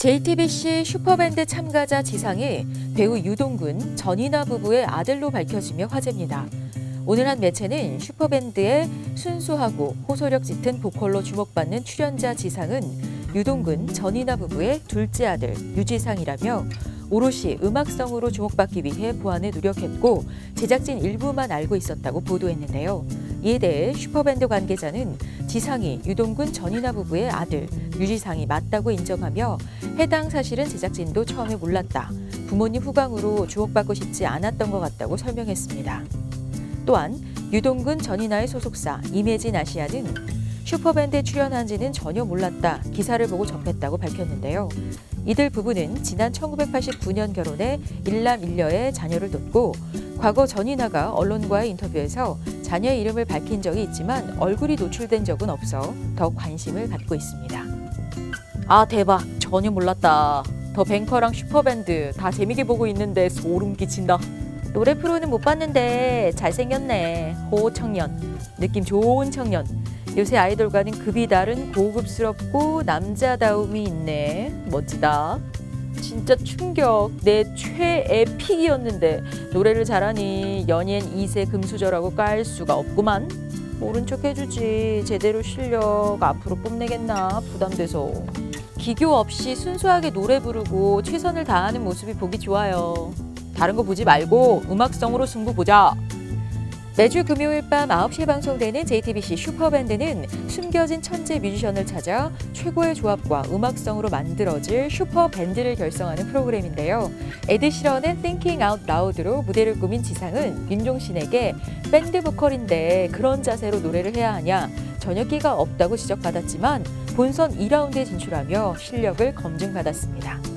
JTBC 슈퍼밴드 참가자 지상이 배우 유동근, 전이나 부부의 아들로 밝혀지며 화제입니다. 오늘 한 매체는 슈퍼밴드의 순수하고 호소력 짙은 보컬로 주목받는 출연자 지상은 유동근, 전이나 부부의 둘째 아들 유지상이라며 오롯이 음악성으로 주목받기 위해 보완을 노력했고 제작진 일부만 알고 있었다고 보도했는데요. 이에 대해 슈퍼밴드 관계자는 지상이 유동근 전이나 부부의 아들 유지상이 맞다고 인정하며 해당 사실은 제작진도 처음에 몰랐다. 부모님 후광으로 주목받고 싶지 않았던 것 같다고 설명했습니다. 또한 유동근 전이나의 소속사 임혜진 아시아는 슈퍼밴드에 출연한 지는 전혀 몰랐다. 기사를 보고 접했다고 밝혔는데요. 이들 부부는 지난 1989년 결혼해 일남 일녀의 자녀를 뒀고 과거 전이나가 언론과의 인터뷰에서 자녀의 이름을 밝힌 적이 있지만 얼굴이 노출된 적은 없어 더 관심을 갖고 있습니다. 아 대박 전혀 몰랐다. 더 뱅커랑 슈퍼밴드 다 재미있게 보고 있는데 소름 끼친다. 노래 프로는 못 봤는데 잘생겼네. 호 청년. 느낌 좋은 청년. 요새 아이돌과는 급이 다른 고급스럽고 남자다움이 있네. 멋지다. 진짜 충격. 내 최애 픽이었는데 노래를 잘하니 연예인 2세 금수저라고 깔 수가 없구만. 모른 척 해주지. 제대로 실력 앞으로 뽐내겠나 부담돼서. 기교 없이 순수하게 노래 부르고 최선을 다하는 모습이 보기 좋아요. 다른 거 보지 말고 음악성으로 승부 보자. 매주 금요일 밤 9시에 방송되는 JTBC 슈퍼밴드는 숨겨진 천재 뮤지션을 찾아 최고의 조합과 음악성으로 만들어질 슈퍼밴드를 결성하는 프로그램인데요. 에드시런의 Thinking Out Loud로 무대를 꾸민 지상은 윤종신에게 밴드 보컬인데 그런 자세로 노래를 해야 하냐 저녁기가 없다고 지적받았지만 본선 2라운드에 진출하며 실력을 검증받았습니다.